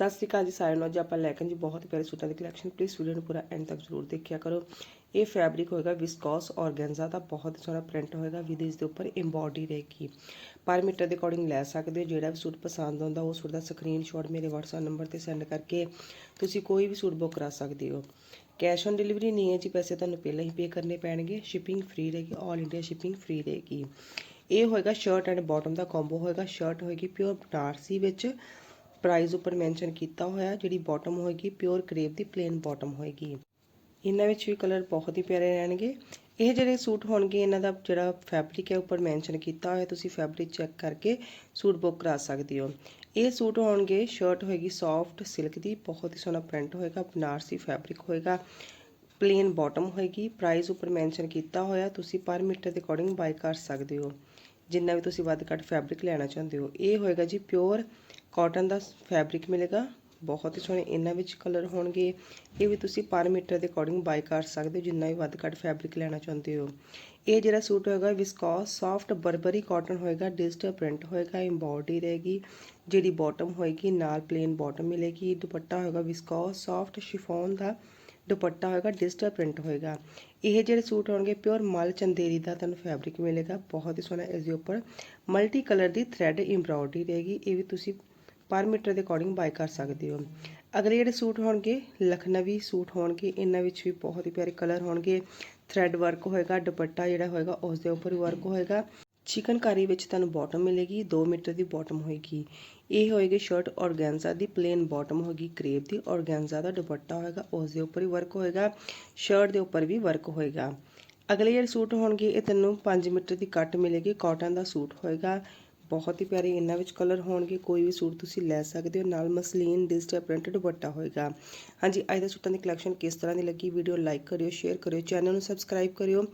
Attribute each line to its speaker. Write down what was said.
Speaker 1: ਸਤਿ ਸ਼੍ਰੀ ਅਕਾਲ ਜੀ ਸਾਰਿਆਂ ਨੂੰ। ਅੱਜ ਆਪਾਂ ਲੈ ਕੇ ਜੀ ਬਹੁਤ ਪਿਆਰੇ ਸੂਟਾਂ ਦੀ ਕਲੈਕਸ਼ਨ ਪਲੀਜ਼ ਵੀਡੀਓ ਨੂੰ ਪੂਰਾ ਐਂਡ ਤੱਕ ਜ਼ਰੂਰ ਦੇਖਿਆ ਕਰੋ। ਇਹ ਫੈਬਰਿਕ ਹੋਏਗਾ ਵਿਸਕੋਸ ਔਰਗੈਂਜ਼ਾ ਦਾ। ਬਹੁਤ ਸੋਹਣਾ ਪ੍ਰਿੰਟ ਹੋਏਗਾ ਵਿਦ ਇਸ ਦੇ ਉੱਪਰ ਐਮਬੋਡੀ ਰਹੇਗੀ ਪਰ ਮੀਟਰ ਦੇ ਅਕੋਰਡਿੰਗ ਲੈ ਸਕਦੇ ਹੋ। ਜਿਹੜਾ ਵੀ ਸੂਟ ਪਸੰਦ ਆਉਂਦਾ, ਉਹ ਸੂਟ ਦਾ ਸਕਰੀਨਸ਼ਾਟ ਮੇਰੇ WhatsApp ਨੰਬਰ ਤੇ ਸੈਂਡ ਕਰਕੇ ਤੁਸੀਂ ਕੋਈ ਵੀ ਸੂਟ ਬੁੱਕ ਕਰਾ ਸਕਦੇ ਹੋ। ਕੈਸ਼ ਔਨ ਡਿਲੀਵਰੀ ਨਹੀਂ ਹੈ ਜੀ, ਪੈਸੇ ਤੁਹਾਨੂੰ ਪਹਿਲਾਂ ਹੀ ਪੇ ਕਰਨੇ ਪੈਣਗੇ। ਸ਼ਿਪਿੰਗ ਫ੍ਰੀ ਰਹੇਗੀ ਆਲ ਇੰਡੀਆ ਸ਼ਿਪਿੰਗ ਫ੍ਰੀ ਰਹੇਗੀ। ਇਹ ਹੋਏਗਾ ਸ਼ਰਟ ਐਂਡ ਬਾਟਮ ਦਾ ਕੰਬੋ ਹੋਏਗਾ। ਸ਼ਰਟ ਹੋਏਗੀ ਪਿਓਰ ਬਨਾਰਸੀ ਵਿੱਚ। ਪ੍ਰਾਈਸ ਉੱਪਰ ਮੈਂਸ਼ਨ ਕੀਤਾ ਹੋਇਆ ਜਿਹੜੀ ਬਾਟਮ ਹੋਏਗੀ ਪਿਓਰ ਕਰੇਪ ਦੀ ਪਲੇਨ ਬਾਟਮ ਹੋਏਗੀ। ਇਹਨਾਂ ਵਿੱਚ ਵੀ ਕਲਰ ਬਹੁਤ ਹੀ ਪਿਆਰੇ ਰਹਿਣਗੇ। ਇਹ ਜਿਹੜੇ ਸੂਟ ਹੋਣਗੇ, ਇਹਨਾਂ ਦਾ ਜਿਹੜਾ ਫੈਬਰਿਕ ਹੈ, ਉੱਪਰ ਮੈਂਸ਼ਨ ਕੀਤਾ ਹੋਇਆ, ਤੁਸੀਂ ਫੈਬਰਿਕ ਚੈੱਕ ਕਰਕੇ ਸੂਟ ਬੁੱਕ ਕਰਾ ਸਕਦੇ ਹੋ। ਇਹ ਸੂਟ ਹੋਣਗੇ ਸ਼ਰਟ ਹੋਏਗੀ ਸੌਫਟ ਸਿਲਕ ਦੀ, ਬਹੁਤ ਹੀ ਸੋਹਣਾ ਪ੍ਰਿੰਟ ਹੋਏਗਾ, ਬਨਾਰਸੀ ਫੈਬਰਿਕ ਹੋਏਗਾ। ਪਲੇਨ ਬਾਟਮ ਹੋਏਗੀ ਪ੍ਰਾਈਸ ਉੱਪਰ ਮੈਂਸ਼ਨ ਕੀਤਾ ਹੋਇਆ, ਤੁਸੀਂ ਪਰ ਮੀਟਰ ਦੇ ਅਕੋਰਡਿੰਗ ਬਾਈ ਕਰ ਸਕਦੇ ਹੋ। ਜਿੰਨਾ ਵੀ ਤੁਸੀਂ ਵੱਧ ਘੱਟ ਫੈਬਰਿਕ ਲੈਣਾ ਚਾਹੁੰਦੇ ਹੋ, ਇਹ ਹੋਏਗਾ ਜੀ ਪਿਓਰ ਕਾਟਨ ਦਾ ਫੈਬਰਿਕ ਮਿਲੇਗਾ। ਬਹੁਤ ਹੀ ਸੋਹਣੇ ਇਹਨਾਂ ਵਿੱਚ ਕਲਰ ਹੋਣਗੇ। ਇਹ ਵੀ ਤੁਸੀਂ ਪਰ ਮੀਟਰ ਦੇ ਅਕੋਰਡਿੰਗ ਬਾਈ ਕਰ ਸਕਦੇ ਹੋ, ਜਿੰਨਾ ਵੀ ਵੱਧ ਘੱਟ ਫੈਬਰਿਕ ਲੈਣਾ ਚਾਹੁੰਦੇ ਹੋ। ਇਹ ਜਿਹੜਾ ਸੂਟ ਹੋਏਗਾ ਵਿਸਕੋਸ ਸੌਫਟ ਬਰਬਰੀ ਕਾਟਨ ਹੋਏਗਾ ਡਿਜੀਟਲ ਪ੍ਰਿੰਟ ਹੋਏਗਾ ਐਮਬੋਡੀ ਰਹੇਗੀ, ਜਿਹੜੀ ਬਾਟਮ ਹੋਏਗੀ, ਨਾਲ ਪਲੇਨ ਬਾਟਮ ਮਿਲੇਗੀ। ਦੁਪੱਟਾ ਹੋਏਗਾ ਵਿਸਕੋਸ ਸੌਫਟ ਸ਼ਿਫੋਨ ਦਾ ਦੁਪੱਟਾ ਹੋਏਗਾ ਡਿਜੀਟਲ ਪ੍ਰਿੰਟ ਹੋਏਗਾ। ਇਹ ਜਿਹੜੇ ਸੂਟ ਹੋਣਗੇ ਪਿਓਰ ਮਲ ਚੰਦੇਰੀ ਦਾ ਤੁਹਾਨੂੰ ਫੈਬਰਿਕ ਮਿਲੇਗਾ। ਬਹੁਤ ਹੀ ਸੋਹਣਾ ਇਸ ਦੇ ਉੱਪਰ ਮਲਟੀ ਕਲਰ ਦੀ ਥ੍ਰੈਡ ਐਮਬ੍ਰੋਇਡਰੀ ਰਹੇਗੀ। ਇਹ ਵੀ ਤੁਸੀਂ ਪਰ ਮੀਟਰ ਦੇ ਅਕੋਰਡਿੰਗ ਬਾਈ ਕਰ ਸਕਦੇ ਹੋ। ਅਗਲੇ ਜਿਹੜੇ ਸੂਟ ਹੋਣਗੇ, ਲਖਨਵੀ ਸੂਟ ਹੋਣਗੇ, ਇਹਨਾਂ ਵਿੱਚ ਵੀ ਬਹੁਤ ਹੀ ਪਿਆਰੇ ਕਲਰ ਹੋਣਗੇ। ਥ੍ਰੈਡ ਵਰਕ ਹੋਏਗਾ, ਦੁਪੱਟਾ ਜਿਹੜਾ ਹੋਏਗਾ ਉਸ ਦੇ ਉੱਪਰ ਵਰਕ ਹੋਏਗਾ। ਚਿਕਨਕਾਰੀ ਵਿੱਚ ਤੁਹਾਨੂੰ ਬਾਟਮ ਮਿਲੇਗੀ 2 ਮੀਟਰ ਦੀ ਬਾਟਮ ਹੋਏਗੀ। ਇਹ ਹੋਏਗੀ ਸ਼ਰਟ ਔਰਗੈਂਜ਼ਾ ਦੀ ਪਲੇਨ ਬਾਟਮ ਹੋਏਗੀ ਕਰੇਪ ਦੀ। ਔਰਗੈਂਜ਼ਾ ਦਾ ਦੁਪੱਟਾ ਹੋਏਗਾ ਉਸ ਦੇ ਉੱਪਰ ਹੀ ਵਰਕ ਹੋਏਗਾ। ਸ਼ਰਟ ਦੇ ਉੱਪਰ ਵੀ ਵਰਕ ਹੋਏਗਾ। ਅਗਲੇ ਜਿਹੜੇ ਸੂਟ ਹੋਣਗੇ, ਇਹ ਤੈਨੂੰ 5 ਮੀਟਰ ਦੀ ਕੱਟ ਮਿਲੇਗੀ ਕਾਟਨ ਦਾ ਸੂਟ ਹੋਏਗਾ। ਬਹੁਤ ਹੀ ਪਿਆਰੇ ਇਹਨਾਂ ਵਿੱਚ ਕਲਰ ਹੋਣਗੇ, ਕੋਈ ਵੀ ਸੂਟ ਤੁਸੀਂ ਲੈ ਸਕਦੇ ਹੋ, ਨਾਲ ਮਸਲੀਨ ਡਿਜੀਟਲ ਪ੍ਰਿੰਟਡ ਦੁਪੱਟਾ ਹੋਏਗਾ। ਹਾਂਜੀ, ਅੱਜ ਦੇ ਸੂਟਾਂ ਦੀ ਕਲੈਕਸ਼ਨ ਕਿਸ ਤਰ੍ਹਾਂ ਦੀ ਲੱਗੀ ਵੀਡੀਓ ਲਾਈਕ ਕਰਿਓ ਸ਼ੇਅਰ ਕਰਿਓ ਚੈਨਲ ਨੂੰ ਸਬਸਕ੍ਰਾਈਬ ਕਰਿਓ।